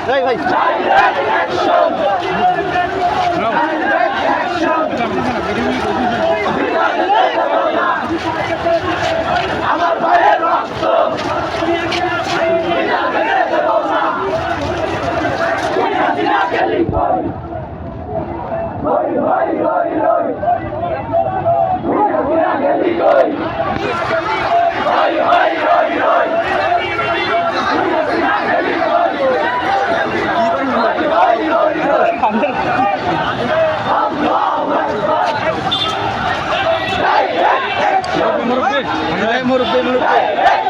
ভাই আমার ভাইয়ের রক্ত হই মুরব্বী মুরব্বী।